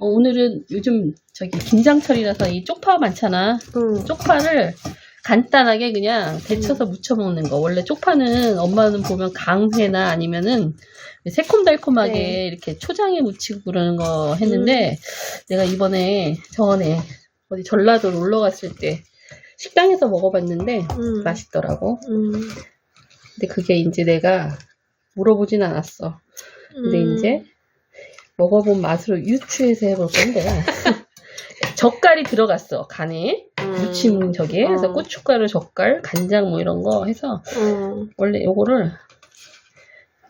오늘은 요즘 저기 김장철이라서 이 쪽파 많잖아. 응. 쪽파를 간단하게 그냥 데쳐서 무쳐 먹는 거. 원래 쪽파는 엄마는 보면 강회나 아니면은 새콤달콤하게 네. 이렇게 초장에 무치고 그러는 거 했는데 내가 이번에 전에 어디 전라도 놀러 갔을 때 식당에서 먹어봤는데 응. 맛있더라고. 응. 근데 그게 이제 내가 물어보진 않았어. 근데 음. 이제 먹어본 맛으로 유추해서 해볼 건데 젓갈이 들어갔어 간에 음. 무침 저기에 그래서 어. 고춧가루 젓갈 간장 뭐 이런 거 해서 응. 원래 요거를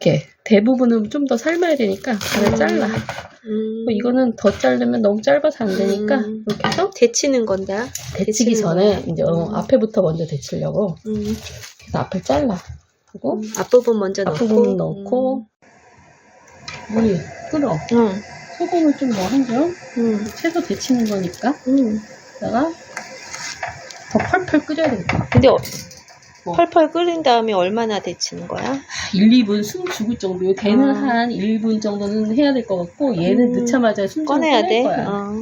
이렇게 대부분은 좀 더 삶아야 되니까 간을 잘라 음. 뭐 이거는 더 자르면 너무 짧아서 안 되니까 음. 이렇게 해서 데치는 건다. 데치기 데치는 전에. 이제 어, 음. 앞에부터 먼저 데치려고 응. 그래서 앞을 잘라 그리고 음. 앞부분 먼저 넣고. 앞부분 넣고 물이 끓어 응. 소금을 좀 넣어 한 점. 응. 채소 데치는 거니까 응. 여기다가 더 펄펄 끓여야 되겠다. 근데 어- 뭐? 펄펄 끓인 다음에 얼마나 데치는 거야? 1, 2분 숨 죽을 정도. 걔는 아. 한 1분 정도는 해야 될 것 같고 얘는 음. 넣자마자 숨좀 꺼내야 돼. 거야. 어.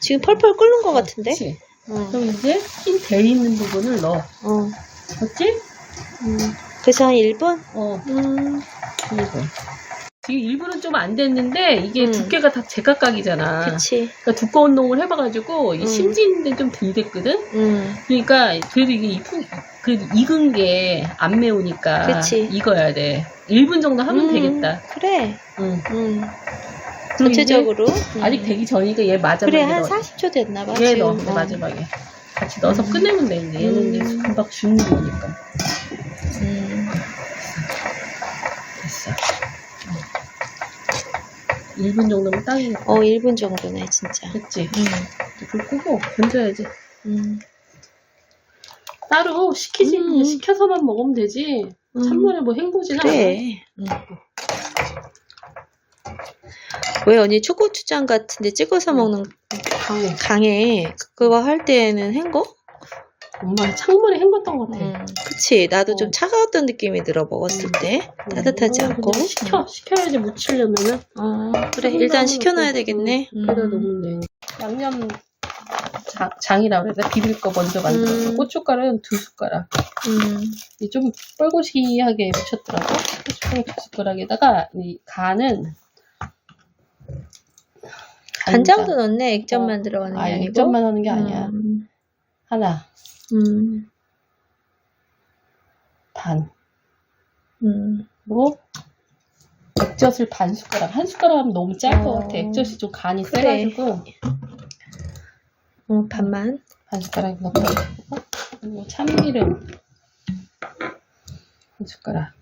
지금 펄펄 끓는 것 같은데? 그치? 응. 그럼 이제 흰 대 있는 부분을 넣어. 어. 맞지? 음. 그래서 한 1분? 어, 음. 1분. 지금 1분은 좀안 됐는데 이게 음. 두께가 다 제각각이잖아. 그치. 그러니까 두꺼운 농을 해봐가지고 이 음. 심지인데 좀 덜 됐거든? 응. 그러니까 그래도 이게 이쁘, 그래도 익은 게 안 매우니까 그치. 익어야 돼. 1분 정도 하면 음, 되겠다. 그래. 응. 이제 전체적으로. 아직 음. 되기 전이니까 얘 마지막에 그래, 한 넣어. 40초 됐나 봐. 얘 지금. 넣어, 어. 마지막에. 같이 넣어서 음. 끝내면 돼, 이제. 얘는 음. 이제 금방 죽는 거니까. 음. 됐어. 1분 정도면 딱이겠다. 어, 1분 정도네, 진짜. 됐지? 응. 이제 불 끄고 건져야지. 음. 따로 시키지, 음. 시켜서만 먹으면 되지. 음. 찬물에 뭐 헹구지는 않아. 그래. 응. 왜 언니 초고추장 같은데 찍어서 응. 먹는 강해. 강에 그거 할 때는 헹궈? 엄마 창문에 헹궜던 것 같아. 응. 그치. 나도 어. 좀 차가웠던 느낌이 들어 먹었을 음. 때. 음, 따뜻하지 이거는 않고. 그냥 식혀, 식혀야지 묻히려면은. 어, 그래. 일단 식혀놔야 되겠네. 음. 넣으면 돼. 양념 장, 장이라 그래서 비빌 거 먼저 만들었어. 음. 고춧가루는 두 숟가락. 음. 이좀 뻘고시하게 묻혔더라고. 고춧가루 두 숟가락에다가 이 간은 간장도 넣네. 액젓만 어. 들어가는 게 아, 아니고. 액젓만 하는 게 아니야. 음. 하나, 음. 반. 음. 그리고 액젓을 반 숟가락. 한 숟가락 하면 너무 짤것 어. 같아. 액젓이 좀 간이 그래. 세가지고 어, 반만. 반 숟가락 넣고 그리고 참기름 한 숟가락.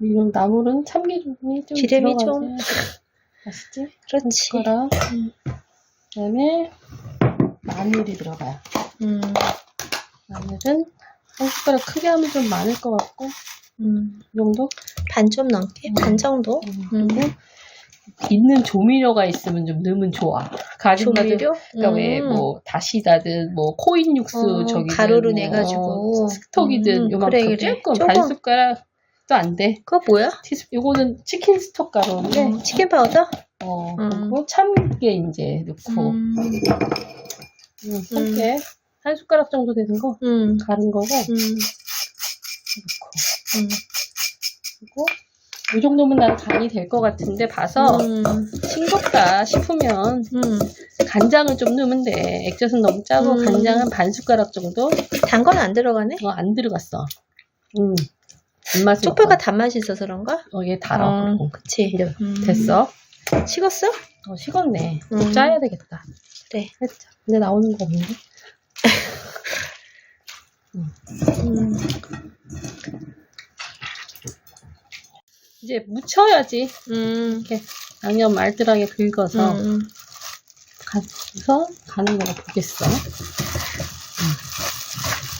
이런 나물은 참기름이 좀 기름이 좀. 맛있지? 한 그렇지. 숟가락. 음. 그다음에 마늘이 들어가요. 음. 마늘은 한 숟가락 크게 하면 좀 많을 것 같고 음. 이 정도? 반 좀 넘게? 음. 반 정도? 음. 그리고 있는 조미료가 있으면 좀 넣으면 좋아. 가끔가다 조미료? 그러니까 음. 왜 뭐 다시다든 뭐 코인 육수 어, 저기 가루로 내가지고. 스톡이든 음, 요만큼 그래, 그래. 조금 조금. 반 숟가락도 안 돼. 그거 뭐야? 티스 요거는 치킨 스톡 가루인데 음, 치킨 파우더? 어 음. 그리고 참깨 이제 넣고 음. 음, 참깨 한 숟가락 정도 되는 거 음. 가른 거고 음. 넣고 음. 그리고 이 정도면 나는 간이 될 것 같은데 봐서 음. 싱겁다 싶으면 음. 간장을 좀 넣으면 돼. 액젓은 너무 짜고 음. 간장은 반 숟가락 정도 단 건 안 들어가네? 어, 안 들어갔어. 음. 단맛을 쪽파가 단맛이 있어서 그런가? 어, 얘 달아. 어, 어, 그치. 이제 음. 됐어. 식었어? 어, 식었네. 좀 음. 짜야 되겠다. 그래. 했자. 근데 나오는 거 없는데? 음. 이제 묻혀야지. 음. 이렇게 양념 알뜰하게 긁어서 음. 가서 가는 거가 보겠어. 음.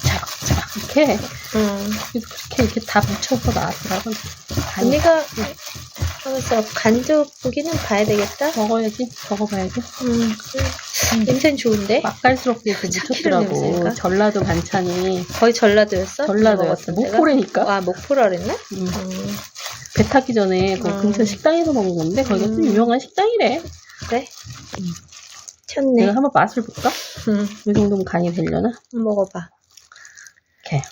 자박자박 이렇게 음. 그렇게 이렇게 다 묻혀서 나왔더라고. 언니가 그래서 간접 보기는 봐야 되겠다. 먹어야지. 먹어봐야지. 음. 냄새는 좋은데? 맛깔스럽게 묻혔더라고. 냄새인가? 전라도 반찬이 거의 전라도였어? 전라도였어. 데가? 목포래니까. 아, 목포라 그랬나? 음. 음. 배 타기 전에 그 음. 근처 식당에서 먹은 건데 거기가 좀 음. 유명한 식당이래. 그래? 켰네. 내가 한번 맛을 볼까? 응, 이 정도면 간이 되려나? 먹어봐. 이렇게.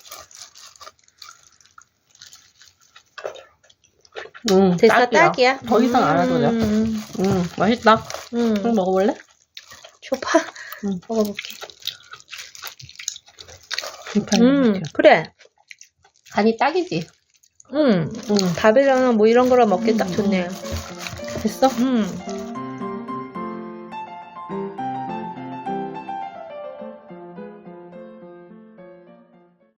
음, 됐어, 딱이야. 더 이상 안 하도 돼. 음, 음, 맛있다. 음. 응, 먹어볼래? 줘봐. 응. 먹어볼게. 음, 그래. 간이 딱이지? 음, 응. 밥이랑 뭐 이런 거랑 먹기 딱 음. 좋네. 됐어? 음,